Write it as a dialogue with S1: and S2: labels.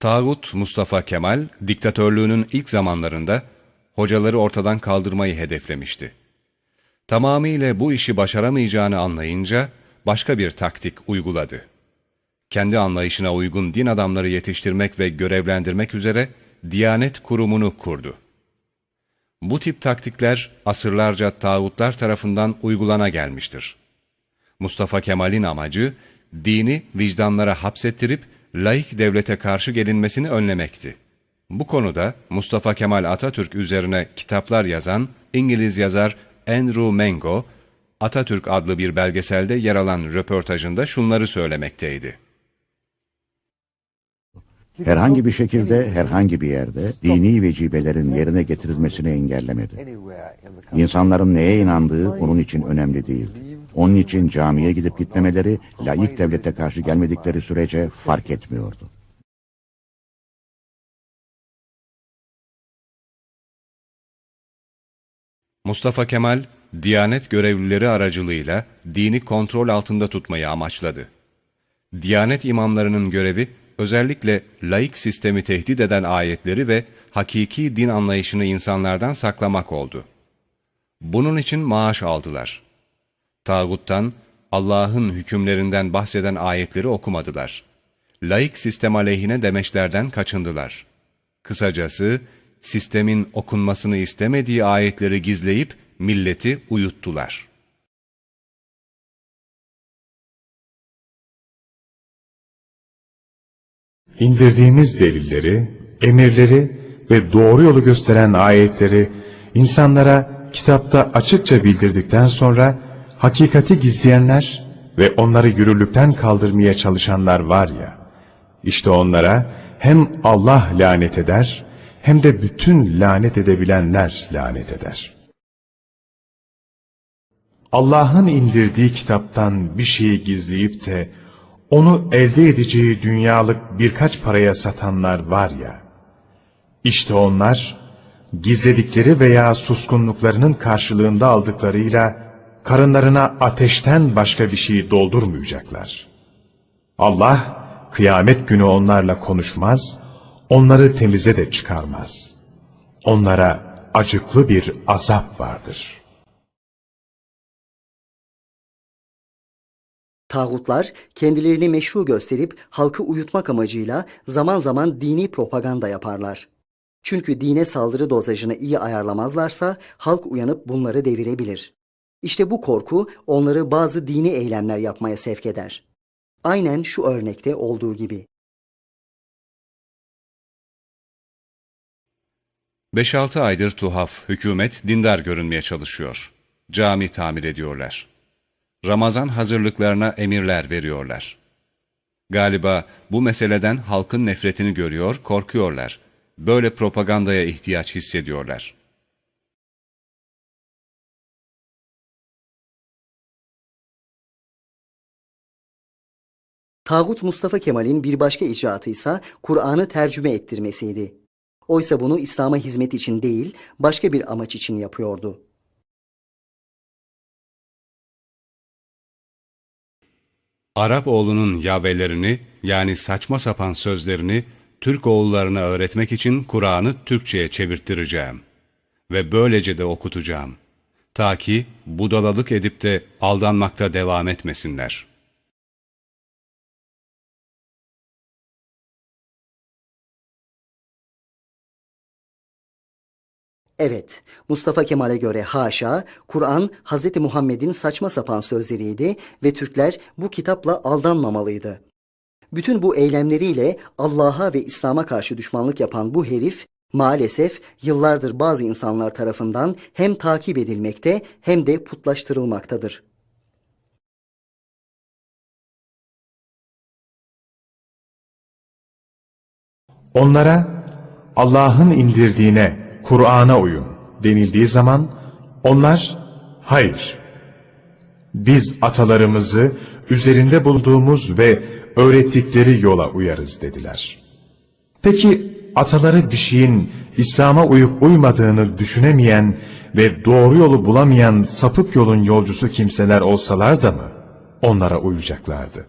S1: Tağut Mustafa Kemal, diktatörlüğünün ilk zamanlarında hocaları ortadan kaldırmayı hedeflemişti. Tamamıyla bu işi başaramayacağını anlayınca başka bir taktik uyguladı. Kendi anlayışına uygun din adamları yetiştirmek ve görevlendirmek üzere Diyanet Kurumu'nu kurdu. Bu tip taktikler asırlarca tağutlar tarafından uygulana gelmiştir. Mustafa Kemal'in amacı, dini vicdanlara hapsettirip laik devlete karşı gelinmesini önlemekti. Bu konuda Mustafa Kemal Atatürk üzerine kitaplar yazan İngiliz yazar Andrew Mengo, Atatürk adlı bir belgeselde yer alan röportajında şunları söylemekteydi.
S2: Herhangi bir şekilde herhangi bir yerde dini vecibelerin yerine getirilmesini engellemedi. İnsanların neye inandığı onun için önemli değildi. Onun için camiye gidip gitmemeleri, laik devlete karşı gelmedikleri sürece fark etmiyordu.
S1: Mustafa Kemal, Diyanet görevlileri aracılığıyla dini kontrol altında tutmayı amaçladı. Diyanet imamlarının görevi özellikle laik sistemi tehdit eden ayetleri ve hakiki din anlayışını insanlardan saklamak oldu. Bunun için maaş aldılar. Tağuttan, Allah'ın hükümlerinden bahseden ayetleri okumadılar. Laik sistem aleyhine demeçlerden kaçındılar. Kısacası, sistemin okunmasını istemediği ayetleri gizleyip milleti uyuttular.
S3: İndirdiğimiz delilleri, emirleri ve doğru yolu gösteren ayetleri insanlara kitapta açıkça bildirdikten sonra hakikati gizleyenler ve onları yürürlükten kaldırmaya çalışanlar var ya, işte onlara hem Allah lanet eder hem de bütün lanet edebilenler lanet eder. Allah'ın indirdiği kitaptan bir şeyi gizleyip de onu elde edeceği dünyalık birkaç paraya satanlar var ya, işte onlar gizledikleri veya suskunluklarının karşılığında aldıklarıyla karınlarına ateşten başka bir şey doldurmayacaklar. Allah kıyamet günü onlarla konuşmaz, onları temize de çıkarmaz. Onlara acıklı bir azap vardır.''
S4: Tağutlar kendilerini meşru gösterip halkı uyutmak amacıyla zaman zaman dini propaganda yaparlar. Çünkü dine saldırı dozajını iyi ayarlamazlarsa halk uyanıp bunları devirebilir. İşte bu korku onları bazı dini eylemler yapmaya sevk eder. Aynen şu örnekte olduğu gibi.
S1: 5-6 aydır tuhaf, hükümet dindar görünmeye çalışıyor. Cami tamir ediyorlar. Ramazan hazırlıklarına emirler veriyorlar. Galiba bu meseleden halkın nefretini görüyor, korkuyorlar. Böyle propagandaya ihtiyaç hissediyorlar.
S4: Tağut Mustafa Kemal'in bir başka icraatı ise Kur'an'ı tercüme ettirmesiydi. Oysa bunu İslam'a hizmet için değil, başka bir amaç için yapıyordu.
S1: Arap oğlunun yavelerini yani saçma sapan sözlerini Türk oğullarına öğretmek için Kur'an'ı Türkçe'ye çevirttireceğim. Ve böylece de okutacağım. Ta ki budalalık edip de aldanmakta devam etmesinler.
S4: Evet, Mustafa Kemal'e göre haşa, Kur'an Hz. Muhammed'in saçma sapan sözleriydi ve Türkler bu kitapla aldanmamalıydı. Bütün bu eylemleriyle Allah'a ve İslam'a karşı düşmanlık yapan bu herif maalesef yıllardır bazı insanlar tarafından hem takip edilmekte hem de putlaştırılmaktadır.
S3: Onlara Allah'ın indirdiğine, Kur'an'a uyun denildiği zaman onlar hayır. Biz atalarımızı üzerinde bulduğumuz ve öğrettikleri yola uyarız dediler. Peki ataları bir şeyin İslam'a uyup uymadığını düşünemeyen ve doğru yolu bulamayan sapık yolun yolcusu kimseler olsalar da mı onlara uyacaklardı?